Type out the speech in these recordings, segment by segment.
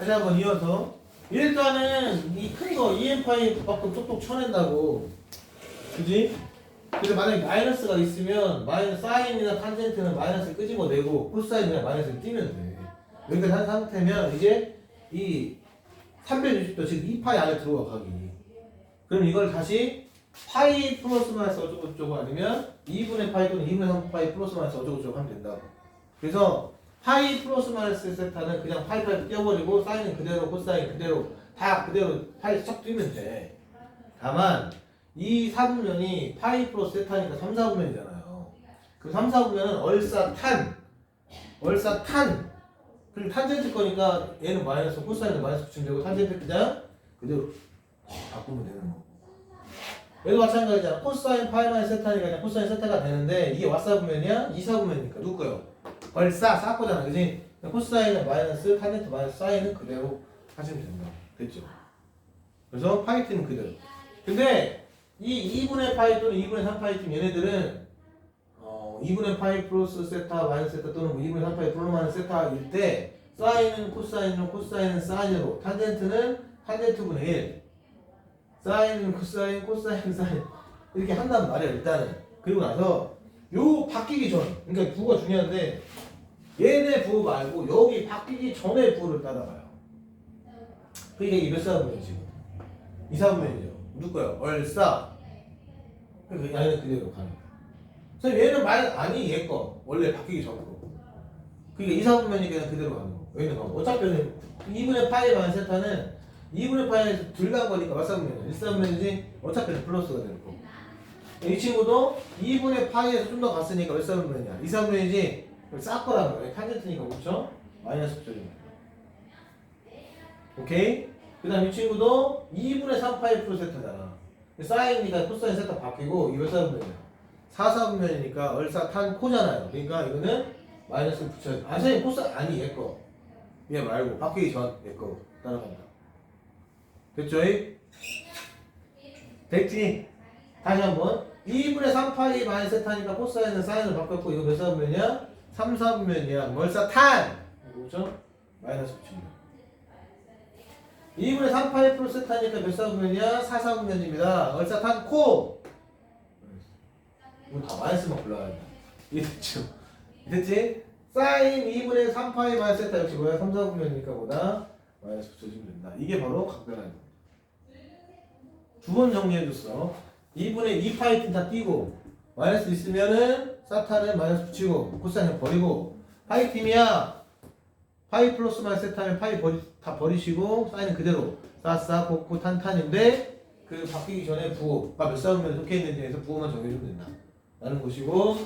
다시 한번 이어서 일단은 이 큰 거 EM파이 밖에 똑똑 쳐낸다고. 그지? 근데 만약에 마이너스가 있으면 마이너스 사인이나 탄젠트는 마이너스 끄집어내고 코사인이나 마이너스를 띄면 돼. 여기까지 한 상태면 이제 이 360도 지금 2파이 안에 들어가 가기 그럼 이걸 다시 파이 플러스 마이너스 어쩌고 저쩌고 아니면 2분의 파이 또는 2분의 3 파이 플러스 마이너스 어쩌고 저쩌고 하면 된다고. 그래서 파이 플러스 마이너스 세타는 그냥 파이 파이 떼어버리고 사인은 그대로 코사인 그대로 다 그대로 파이 싹 뛰면 돼. 다만 이 4분면이 파이 플러스 세타니까 3, 4분면이잖아요. 그 3, 4분면은 얼싸 탄 얼싸 탄. 그리고 탄젠트 거니까 얘는 마이너스 코사인은 마이너스 붙이면 되고 탄젠트 그냥 그대로 바꾸면 되는 거고. 얘도 마찬가지잖아. 코사인 파이 마이너스 세타니까 그냥 코사인 세타가 되는데 이게 왓사분면이야? 2, 4분면이니까. 누구 거요? 얼싸 싹거잖아 그지? 코사인은 마이너스 탄젠트 마이너스 사인은 그대로 하시면 된다 됐죠? 그래서 파이팀은 그대로 근데 이 2분의 파이 또는 2분의 3파이 팀 얘네들은 어 2분의 파이 플러스 세타 마이너스 세타 또는 뭐 2분의 3파이 플러스 마이너스 세타일 때 사인은 코사인으로 코사인은 사인으로 탄젠트는 탄젠트분의 1 사인은 코사인 코사인 사인 이렇게 한단 말이야 일단은 그리고 나서 요 바뀌기 전. 그러니까 부호가 중요한데 얘네 부호 말고 여기 바뀌기 전에 부호를 따라가요. 그게 이게 몇 사분면이 지금? 2, 4분면이죠 누구요? 얼싸. 그 양은 그대로 가는 거야 선생님 얘는 말 아니 얘 거. 원래 바뀌기 전 거. 그러니까 2, 4분면이 그냥 그대로 가는 거 왜냐면 어차피 2분의 파이 반 세타는 2분의 파이에서 들간 거니까 맞사분면이야 1사분면이지 어차피 플러스가 되는 거고 이 친구도 2분의 파이에서 좀 더 갔으니까 몇 사분면이야 2, 4분면이지 싹 거라는 거야. 탄젠트니까 그렇죠? 마이너스 붙여주면 오케이? 그 다음 이 친구도 2분의 3파이 플러스 세타잖아. 사인이니까 코사인 세타 바뀌고 이몇 사분면이야 4사분면이니까 얼사 탄 코잖아요. 그러니까 이거는 마이너스 붙여야 돼. 아 선생님 코사 아니 얘 거. 얘 말고 바뀌기 전 얘 거. 따라간다. 됐죠? 됐지? 다시 한번 2분의 3파이 마이너스 세타니까 코사인은 사인을 바꿨고 이거 몇 사분면이야? 3, 4분면이야 멀사 탄! 뭐죠? 마이너스 붙입니다 2분의 3파이 플러스 세타니까 몇 사분면이야? 4, 4분면입니다 얼사 탄 코! 이거 다 마이너스만 골라야 돼 이해됐죠? 됐지? 사인 2분의 3파이 마이너스 세타 역시 뭐야? 3, 4분면이니까 뭐다? 마이너스 붙여주면 된다 이게 바로 각변하는 거두번 정리해줬어 2분의 2파이 다 띄고 마이너스 있으면은 사타는 마이너스 붙이고 코사인을 버리고 파이 팀이야. 파이 플러스 마이너스 세타는 파이 버리, 다 버리시고 사인은 그대로 싸싸 곱고 탄탄인데 그 바뀌기 전에 부호가 몇 사분면 속해 있는지에 서 부호만 정해주면 된다. 라는 것이고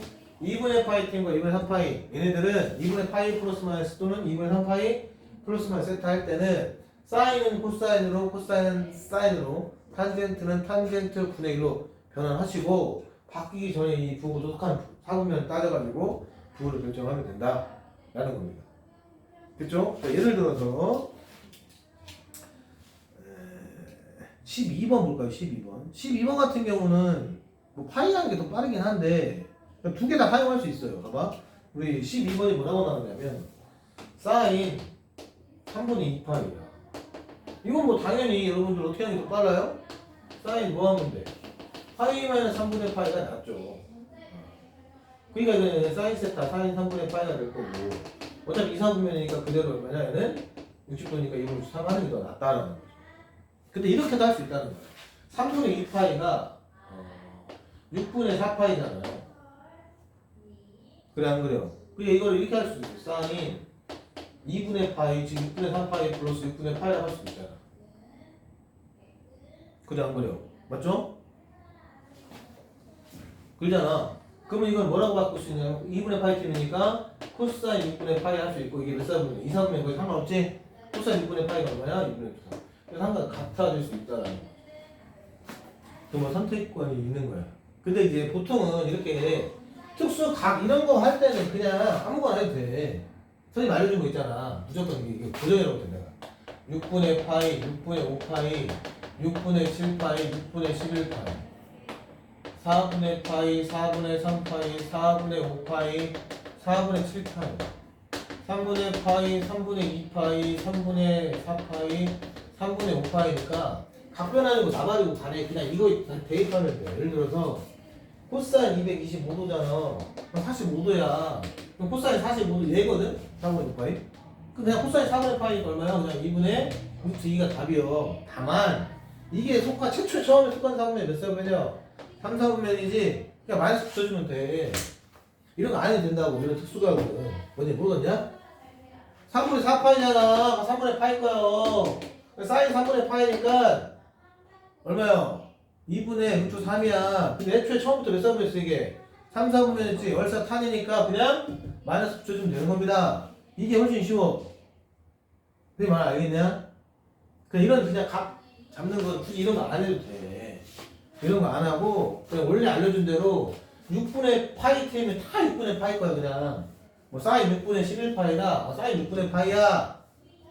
2분의 파이 팀과 2분의 3파이 얘네들은 2분의 파이 플러스 마이너스 또는 2분의 3파이 플러스 마이너스 세타 할 때는 사인은 코사인으로 코사인은 사인으로 탄젠트는 탄젠트 분의 1로 변환하시고 바뀌기 전에 이 부호 속한 사분면 따져가지고 부호를 결정하면 된다 라는 겁니다. 됐죠? 자, 예를 들어서 에, 12번 볼까요? 12번. 12번 같은 경우는 뭐 파이하는 게 더 빠르긴 한데 두 개 다 사용할 수 있어요. 봐봐. 우리 12번이 뭐라고 나오냐면 사인 3분의 2파이야 이건 뭐 당연히 여러분들 어떻게 하는 게 더 빨라요? 사인 뭐 하면 돼? 파이 마이너스 3분의 파이가 낫죠. 그러니까 이거는 사인 세타 사인 3분의 파이가 될 거고 어차피 2, 4분면이니까 그대로 얼마냐 얘는 60도니까 2분 3 하는 게 더 낫다라는 거죠. 근데 이렇게도 할 수 있다는 거예요. 3분의 2파이가 어, 6분의 4파이잖아요. 그래 안 그래요? 그래 이걸 이렇게 할 수도 있어. 사인 2분의 파이 지금 6분의 3파이 플러스 6분의 파이라고 할 수도 있잖아. 그래 안 그래요? 맞죠? 그러잖아. 그러면 이걸 뭐라고 바꿀 수 있냐면 2분의 파이 팀이니까 코사인 6분의 파이 할 수 있고 이게 몇 사분면 2, 3분면 거의 상관없지? 코사인 6분의 파이가 얼마야? 6분의 2. 그래서 항상 같아질 수 있다라는 거. 그뭐 선택권이 있는 거야. 근데 이제 보통은 이렇게 특수 각 이런 거 할 때는 그냥 아무거나 해도 돼. 선생님 알려준 거 있잖아. 무조건 이게 고정이라고 돼 내가. 6분의 파이, 6분의 5파이, 6분의 7파이, 6분의 11파이 4분의 파이, 4분의 3파이, 4분의 5파이, 4분의 7파이 3분의 파이, 3분의 2파이, 3분의 4파이, 3분의 5파이니까 각변하는 거 나발이고 가네. 그냥 이거 대입하면 돼. 예를 들어서 코사인 225도잖아. 그럼 45도야. 그럼 코사인 45도 얘거든? 3분의 5파이. 그럼 그냥 코사인 4분의 파이니까 얼마야? 그냥 2분의 루트 2가 답이요. 다만 이게 속화 최초 처음에 속한 4분의 몇 사분면요? 3, 4분면이지 그냥 마이너스 붙여주면 돼. 이런 거 안 해도 된다고 이런 특수가거든. 뭔지 모르겠냐? 3분의 4파이잖아. 3분의 파이 거요. 사인 3분의 파이니까 얼마요? 2분의 루트 3이야. 근데 애초에 처음부터 몇 사분이었어 이게? 3, 4분면이지. 월사 탄이니까 그냥 마이너스 붙여주면 되는 겁니다. 이게 훨씬 쉬워. 내말 알겠냐? 그냥 이런 그냥 각 잡는 거 굳이 이런 거 안 해도 돼. 이런 거 안 하고 그냥 원래 알려준 대로 6분의 파이 팀이 다 6분의 파이 거야 그냥. 뭐 사인 6분의 11파이다. 아, 사인 6분의 파이야.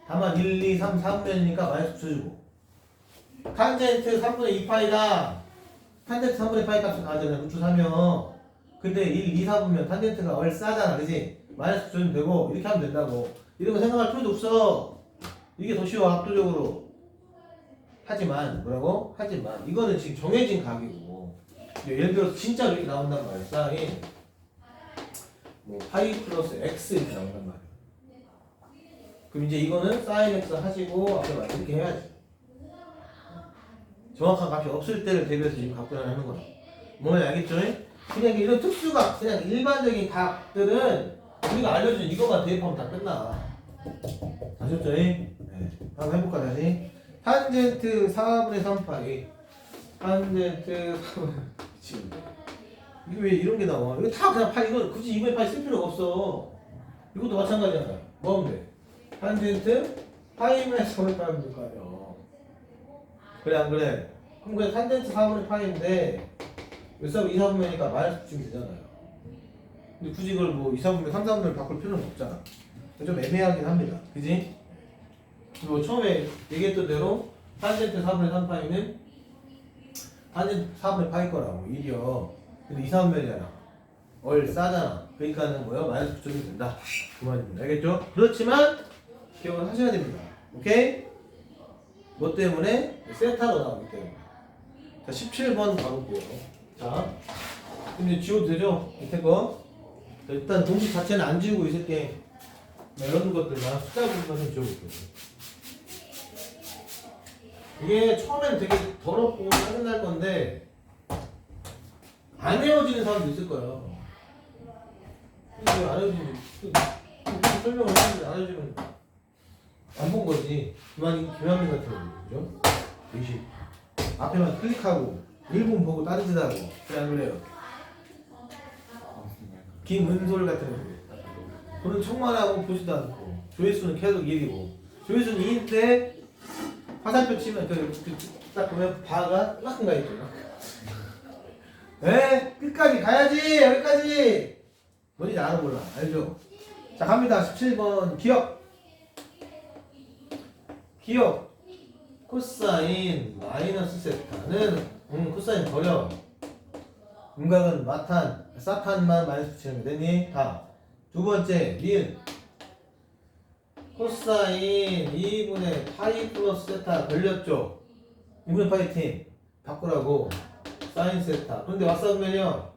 다만 1, 2, 3, 4분면이니까 마이너스 붙여주고. 탄젠트 3분의 2파이다. 탄젠트 3분의 파이 값을 가져야 3이요. 근데 1, 2, 4분면 탄젠트가 얼 싸잖아. 그지? 마이너스 붙여주면 되고 이렇게 하면 된다고. 이런 거 생각할 필요도 없어. 이게 더 쉬워 압도적으로. 하지만 뭐라고? 하지만 이거는 지금 정해진 각이고 예를 들어서 진짜 이렇게 나온단 말이야. 사인 뭐 파이 플러스 x 이렇게 나온단 말이야. 그럼 이제 이거는 사인 x 하시고 앞에 맞 이렇게 해야지. 정확한 값이 없을 때를 대비해서 지금 각변을 하는 거야. 뭔지 알겠죠? 그냥 이런 특수각, 그냥 일반적인 각들은 우리가 알려준 이것만 대입하면 다 끝나. 아셨죠? 네. 한번 해볼까 다시. 탄젠트 4분의 3 파이. 탄젠트 4분의 지금 이게 왜 이런 게 나와? 이거 다 그냥 파이 이거 굳이 2분의 파이 쓸 필요가 없어. 이것도 마찬가지잖아. 뭐 하면 돼? 탄젠트 파이분의 3분의 파이면 될거 아니야. 그래 안 그래? 그럼 그냥 탄젠트 4분의 파이인데 몇 사분 2, 4분면이니까 마이너스 붙이면 되잖아요. 근데 굳이 이걸 뭐 2, 4분면 3, 4분면 바꿀 필요는 없잖아. 좀 애매하긴 합니다. 그지? 그리고 처음에 얘기했던 대로 탄젠트 4분의 3 파이는 탄젠트 4분의 파이 거라고 1이요. 근데 2, 4분면이잖아. 얼 싸잖아. 그러니까는 뭐야? 마이너스 붙여주면 된다. 그 말입니다. 알겠죠? 그렇지만 기억을 하셔야 됩니다. 오케이? 뭐 때문에? 세타로 나오기 때문에. 자, 17번 가볼게요. 자, 이제 지워도 되죠? 밑에 거. 자, 일단 공식 자체는 안 지우고 있을게. 네, 이런 것들만 숫자 부분만 좀 지워볼게요. 이게 처음엔 되게 더럽고 짜증날 건데, 안 헤어지는 사람도 있을 거예요. 근데 그, 그 설명을 했는데 안 헤어지면 안 본 거지. 기만이, 기만민 같은 거, 그죠? 의식. 앞에만 클릭하고, 1분 보고 다른 짓 하고, 그래, 안 그래요? 김은솔 같은 거. 그런 총만하고 보지도 않고, 조회수는 계속 1이고, 조회수는 2인데, 화살표 치면, 그, 그, 딱 보면 바가 이만큼 가 있죠. 에? 끝까지 가야지! 여기까지! 뭔지 알아 몰라. 알죠? 자, 갑니다. 17번. 기억. 기억. 코사인 마이너스 세타는 음 코사인 버려. 음각은 마탄 사탄만 마이너스 붙이는 거 됐니? 다두 번째 니은. 코사인 2분의 파이 플러스 세타 걸렸죠? 2분의 파이 팀. 바꾸라고. 사인 세타. 그런데 왓사분면요?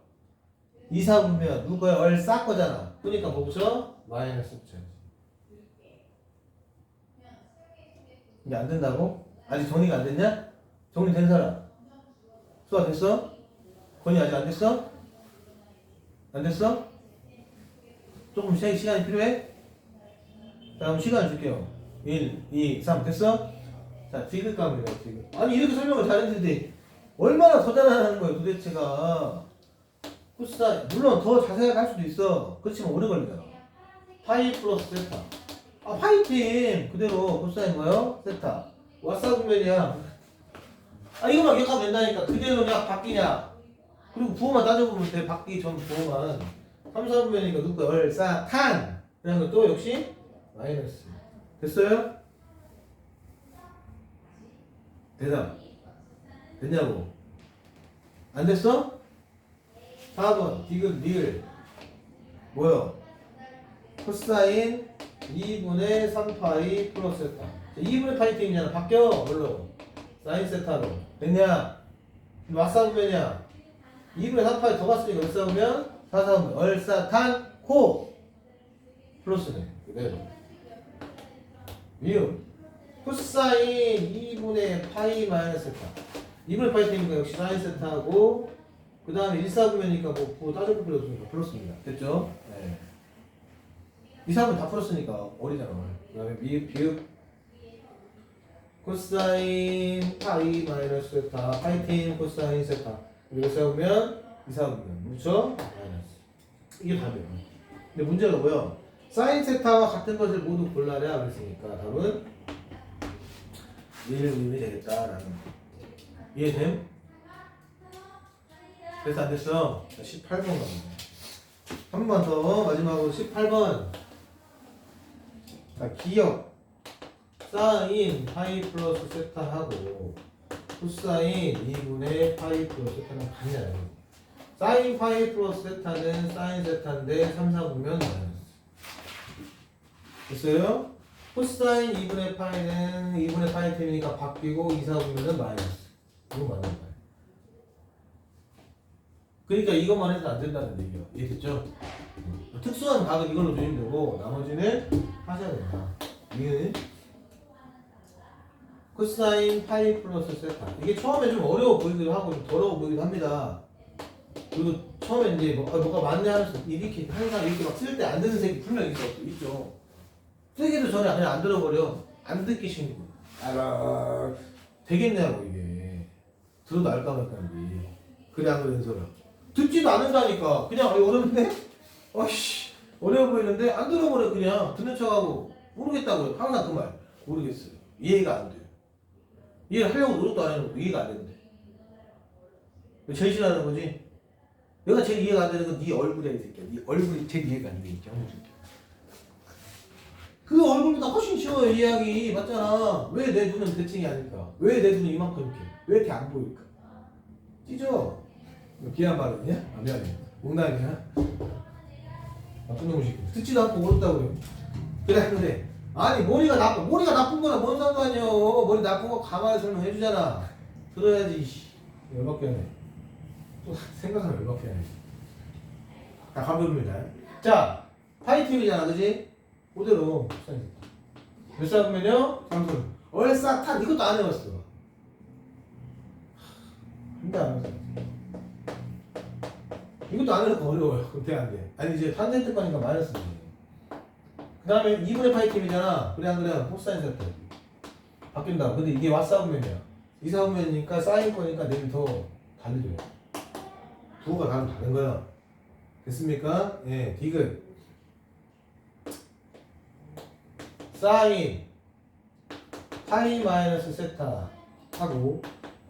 2, 4분면 누구야? 얼싸 거잖아. 그러니까 뭐 붙여? 마이너스 붙여야지 이게 안 된다고? 아직 정리가 안 됐냐? 정리된 사람 수화 됐어? 건이 아직 안 됐어? 안 됐어? 조금 시간이, 시간이 필요해? 자 그럼 시간 줄게요 1, 2, 3 됐어? 자 갑니다 디귿 아니 이렇게 설명을 잘했는데 얼마나 더 잘하는 거예요 도대체가 코사 물론 더 자세하게 할 수도 있어 그렇지만 오래 걸리잖아 파이 플러스 세타 아 파이팀 그대로 코사인 뭐요? 세타 왓사분면이야. 아 이거만 기억하면 된다니까. 그대로 그냥 바뀌냐. 그리고 부호만 따져보면 돼. 바뀌기 전 부호만. 3, 4분면이니까 누구 얼, 싸, 탄. 이런 것도 역시 마이너스. 됐어요? 대답. 됐냐고. 안 됐어? 4번. 디귿, 리을. 뭐요? 코사인 2분의 3파이 플러스 세타. 2분의 파이 팀이잖아. 바뀌어. 뭘로? 사인 세타로. 됐냐? 맞싸우면이야. 2분의 3파이 더 갔으니까 몇 싸우면? 4 싸우면 얼싸탄 코 플러스네. 그대로. 미음. 코사인 2분의 파이 마이너스 세타. 2분의 파이 팀이니까 역시 사인 세타하고 그 다음에 1 4분면이니까 뭐 그거 따져볼 필요 없으니까 플러스입니다. 됐죠? 네. 2, 3은 다 풀었으니까 어리잖아. 그 다음에 미흡, 비흡, 코사인 파이 마이너스 세타, 파이틴 코사인 세타. 이거 세우면 2, 4분면. 그렇죠? 마이너스. 이게 답이에요. 근데 문제가 뭐야? 사인 세타와 같은 것을 모두 골라야 그랬으니까 답은 1을 의미 되겠다라는 거. 이해됨? 그래서 안 됐어. 18번 갑니다. 한 번 더 마지막으로 18번. 자, 기억 사인 파이 플러스 세타하고 코사인 2분의 파이 플러스 세타는 같냐요. 사인 파이 플러스 세타는 사인 세타인데 3, 4분면 마이너스. 됐어요? 코사인 2분의 파이는 2분의 파이 팀이니까 바뀌고 2, 4분면은 마이너스. 이거 맞는 거예요. 그러니까 이것만 해서 안 된다는 얘기예요. 이해됐죠? 음. 특수한 각은 이걸로 주시면 되고 나머지는 하셔야 된다. 이해는? 코사인 파이 플러스 세타. 이게 처음에 좀 어려워 보이기도 하고 좀 더러워 보이기도 합니다. 그리고 처음에 이제 뭐, 아, 뭐가 맞네 하면서 이렇게 항상 이렇게 막 쓸 때안 듣는 새끼 분명 있어. 있죠. 쓰기도 전에 그냥 안 들어버려. 안 듣기 싫은 거. 알아. 되겠냐고 이게. 들어도 알까 말까인데. 그래 안 그래 소라. 듣지도 않는다니까. 그냥 어, 어렵네? 어이씨 어려워 보이는데 안 들어버려 그냥 듣는 척하고 모르겠다고요. 항상 그 말. 모르겠어요. 이해가 안 돼요. 이해하려고 노력도 안 해놓고 이해가 안 되는데. 제일 싫어하는 거지? 내가 제일 이해가 안 되는 건 네 얼굴이야 이 새끼야. 네 얼굴이 제일 이해가 안 되니까. 그 얼굴보다 훨씬 쉬워요 이해하기 맞잖아. 왜 내 눈은 대칭이 아닐까? 왜 내 눈은 이만큼 이렇게? 왜 이렇게 안 보일까? 찌죠? 이거 비한 발언이야? 아 미안해. 농담이야. 나쁜 놈이지. 듣지도 않고 모른다고 그래. 그래 아니 머리가 나쁜 머리가 나쁜 거나 뭔 상관이요. 머리 나쁜 거 가만히 설명해 주잖아. 들어야지. 씨. 열받게 하네. 또 생각하면 열받게 하네. 자 가봅니다. 자 파이팅이잖아, 그지? 그대로 몇 살이면요? 삼분. 얼싸탄 이것도 안 해봤어. 한대 안 해봤어. 이것도 안 해서 어려워요. 그럼 돼안 돼. 아니 이제 탄젠트 거니까 마이너스지. 그 다음에 2분의 파이 팀이잖아. 그래 안 그래? 코사인 세트. 바뀐다. 근데 이게 왓싸움면이야. 이사움면이니까 사인 거니까 내일 더 달려줘요. 부호가 다르면 다른 거야. 됐습니까? 예, 디귿. 사인 파이 마이너스 세타 하고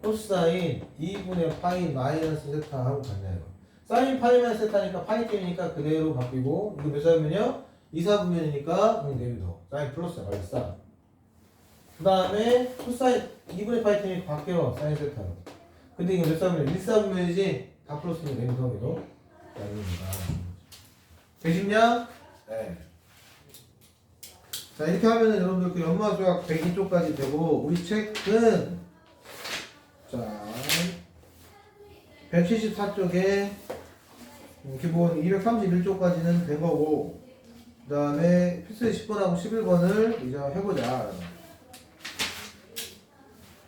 코사인 2분의 파이 마이너스 세타 하고 같네요. 사인 파이 마이너스 세타니까 파이 때니까 그대로 바뀌고 이거 몇 사분면요? 2, 4분면이니까 응, 내비 더 사인 플러스 말싸 그 다음에 코사인 2분의 파이 때니까 바뀌어 사인 세타로 근데 이거 몇 사분면? 1, 4분면이지 다 플러스니까 내비 더기도 아닙니다 되십냐? 네. 자 이렇게 하면은 여러분들 그 연마 조약 102쪽까지 되고 우리 책은 자 174쪽에 기본 231쪽까지는 된 거고 그 다음에 필수 10번하고 11번을 이제 해보자.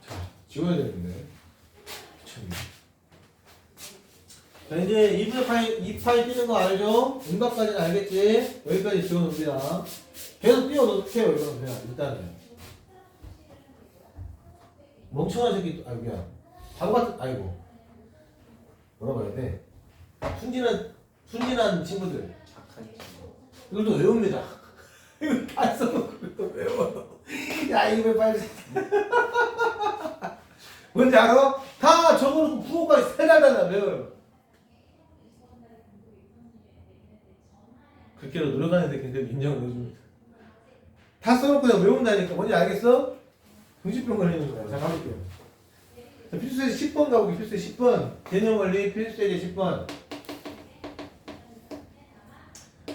자 지워야 미쳤네. 자 이제 2분의 파이 2파이 뛰는 거 알죠? 응답까지는 알겠지? 여기까지 지워놓습니다. 계속 띄워놓게요 이거는 그냥 일단은. 멍청한 새끼 아 미안. 바보 같은 아이고. 뭐라고 해야 돼 순진한 순진한 친구들. 이것도 외웁니다. 이거 다 써놓고 또 외워 야 이거 왜 빨리 뭔지 알아? 다 적어놓고 부호까지 세달달달 외워요 그렇게도 노력하는데 굉장히 인정을 해줍니다. 다 써놓고 그냥 외운다니까. 뭔지 알겠어? 정신병 걸리는 거야. 자 가볼게요. 자, 필수의 10번 가보기 필수의 10번. 개념 원리 필수의 10번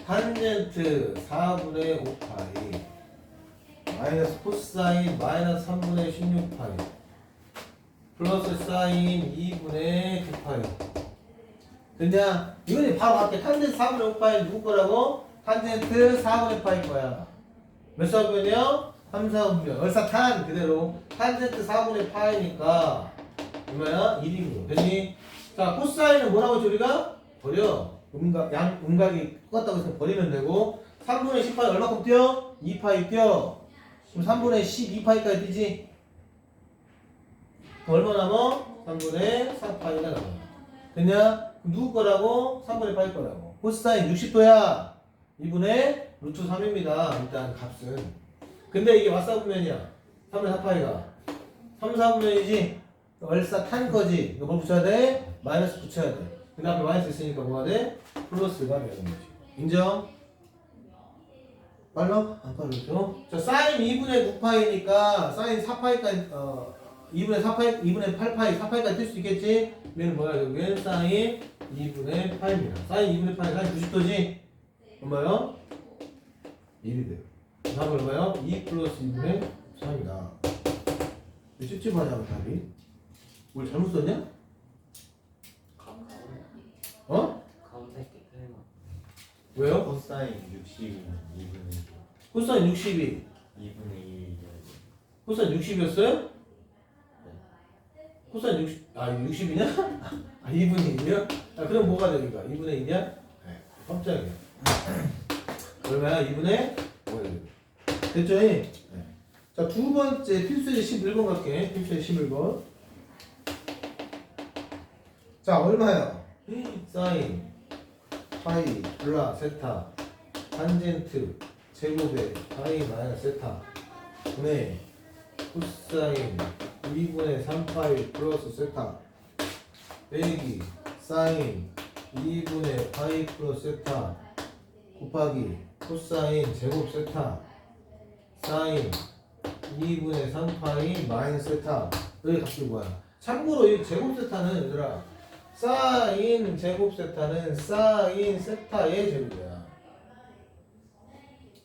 탄젠트 4분의 5파이 마이너스 코사인 마이너스 3분의 16파이 플러스 사인 2분의 9파이 됐냐? 이거는 바로 앞에 탄젠트 4분의 5파이 누구 거라고? 탄젠트 4분의 파이 거야 몇 사분면이요? 3, 4분면 얼싸탄 그대로 탄젠트 4분의 파이니까 얼마야? 1이고 됐니? 자 코사인은 뭐라고 했지 우리가? 버려 음각, 양, 음각이 똑같다고 해서 버리면 되고 3분의 10파이 얼마큼 뛰어? 2파이 뛰어 그럼 3분의 12파이까지 뛰지? 얼마 남아? 3분의 4파이가 남아 됐냐? 누구 거라고? 3분의 파이 거라고 코사인 60도야 2분의 루트 3입니다 일단 값은 근데 이게 왓사분면이야 3분의 4파이가 3, 4분면이지 얼싸 탄 거지 이거 뭘 붙여야 돼? 마이너스 붙여야 돼 근데 앞에 마이너스 있으니까 뭐가 돼? 플러스가 되는 거지 인정? 빨라? 안 빨라죠? 자 사인 2분의 9파이니까 사인 4파이까지 어 2분의 4파이 2분의 8파이 4파이까지 뜰 수 있겠지? 얘는 뭐야 여기는 사인 2분의 8입니다 사인 2분의 8 사인 90도지? 얼마요? 1이 돼요 답은 얼마요? 2 플러스 2분의 3이다 왜 찝찝하냐 답이? 뭘 잘못 썼냐? 어? 가운데 게 왜요? 코사인 60이면 2분의 코사인 62 2분의 1이어야 코사인 60이었어요? 코사인 60, 아 60이냐? 아 2분의 1이요? 아 그럼 뭐가 되니까 2분의 1이야? 네 깜짝이야 얼마야? 2분의 5야 됐죠? 네. 자 두 번째 필수제 11번 갈게 필수제 11번 자 얼마야? 사인 파이 블라 세타 탄젠트 제곱에 파이 마이너스 세타 분의 코사인 2분의 3파이 플러스 세타 빼기 사인 2분의 파이 플러스 세타 곱하기 코사인 제곱 세타 사인 2분의 3파이 마이너스 세타 여기 값이 뭐야? 참고로 이 제곱 세타는 얘들아 사인 제곱 세타는 사인 세타의 제곱이야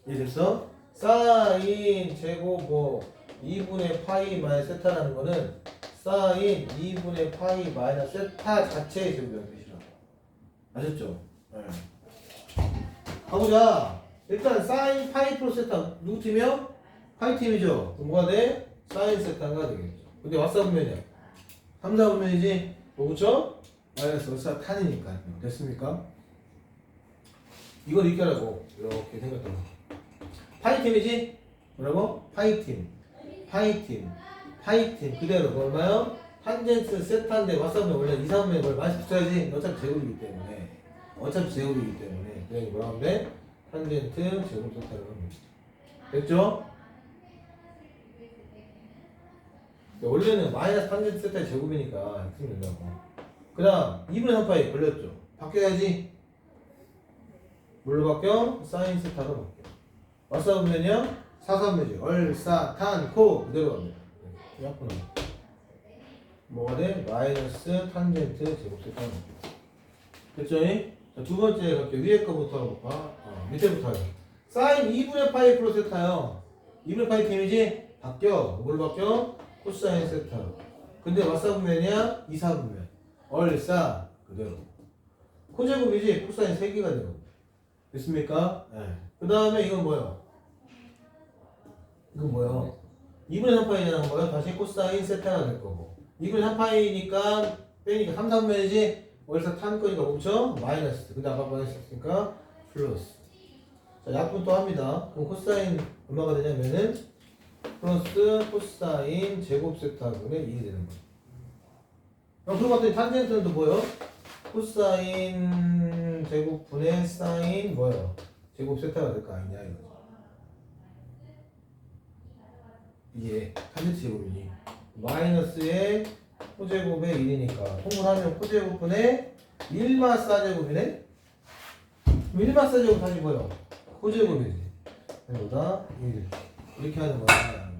이해됐어? 사인 제곱 뭐 2분의 파이 마이너스 세타라는 거는 사인 2분의 파이 마이너스 세타 자체의 제곱이라는 뜻이라고 아셨죠? 네. 가보자 일단 사인 파이 플러스 세타 누구 팀이요? 파이 팀이죠 뭐가 돼? 사인 세타가 되겠죠 근데 왓사분면이야 3, 4분면이지 뭐 붙여? 마이너스 왓사 탄이니까 됐습니까? 이걸 이렇게 하라고 이렇게 생각하면 파이팀이지? 뭐라고? 파이팀 파이팀 파이팀 그대로 뭐 얼마요? 탄젠트 세타인데 왓사분면 원래 2, 3분면 뭘 많이 붙여야지 어차피 제곱이기 때문에 어차피 제곱이기 때문에 그냥 뭐라 하면 돼? 탄젠트 제곱 하면 돼 됐죠? 원래는 마이너스 탄젠트 세타의 제곱이니까 X 된다고 그 다음 2분의 3파이 걸렸죠 바뀌어야지 뭘로 바뀌어? 사인 세타로 바뀌어 왓사분면이요? 사사분면이죠 얼사탄코 그대로 갑니다 네, 약분하 뭐가 돼? 마이너스 탄젠트 제곱 바뀌어 됐죠? 자, 두 번째 갈게요 위에 거부터 볼까? 어, 밑에부터 하자 사인 2분의 파이 플러스 세타요 2분의 파이 팀이지? 바뀌어 뭘 바뀌어? 코사인 세타로 근데 왓사분면이야? 2, 4분면 얼싸 그대로. 코제곱이지? 코사인 3개가 되고 됐습니까? 네. 그 다음에 이건 뭐예요? 이건 뭐예요? 2분의 3파이라는 거예요 다시 코사인 세타가 될 거고. 2분의 3파이니까 빼니까 3, 4분면이지 월사 탄 거니까 멈춰 마이너스. 근데 아까 마이너스 했으니까 플러스. 자 약분 또 합니다. 그럼 코사인 얼마가 되냐면은 플러스 코사인 제곱 세타분의 2이 되는 거예요 그거 봤더니 탄젠트는 또 뭐예요? 코사인 제곱분의 사인 뭐예요? 제곱 세타가 될 거 아니냐 이거죠 이게 탄젠트 제곱이니 마이너스의 코제곱의 1이니까 통분하면 코제곱분의 1마 사제곱이네? 1마 사제곱 다시 뭐예요? 코제곱이지 그보다 1 이렇게 하는 거야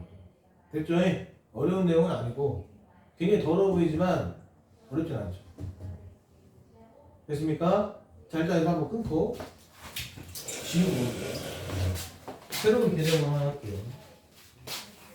됐죠? 어려운 내용은 아니고 굉장히 더러워 보이지만 어렵진 않죠. 됐습니까? 자 일단 이거 한번 끊고 지우고. 새로운 개념을 하나 할게요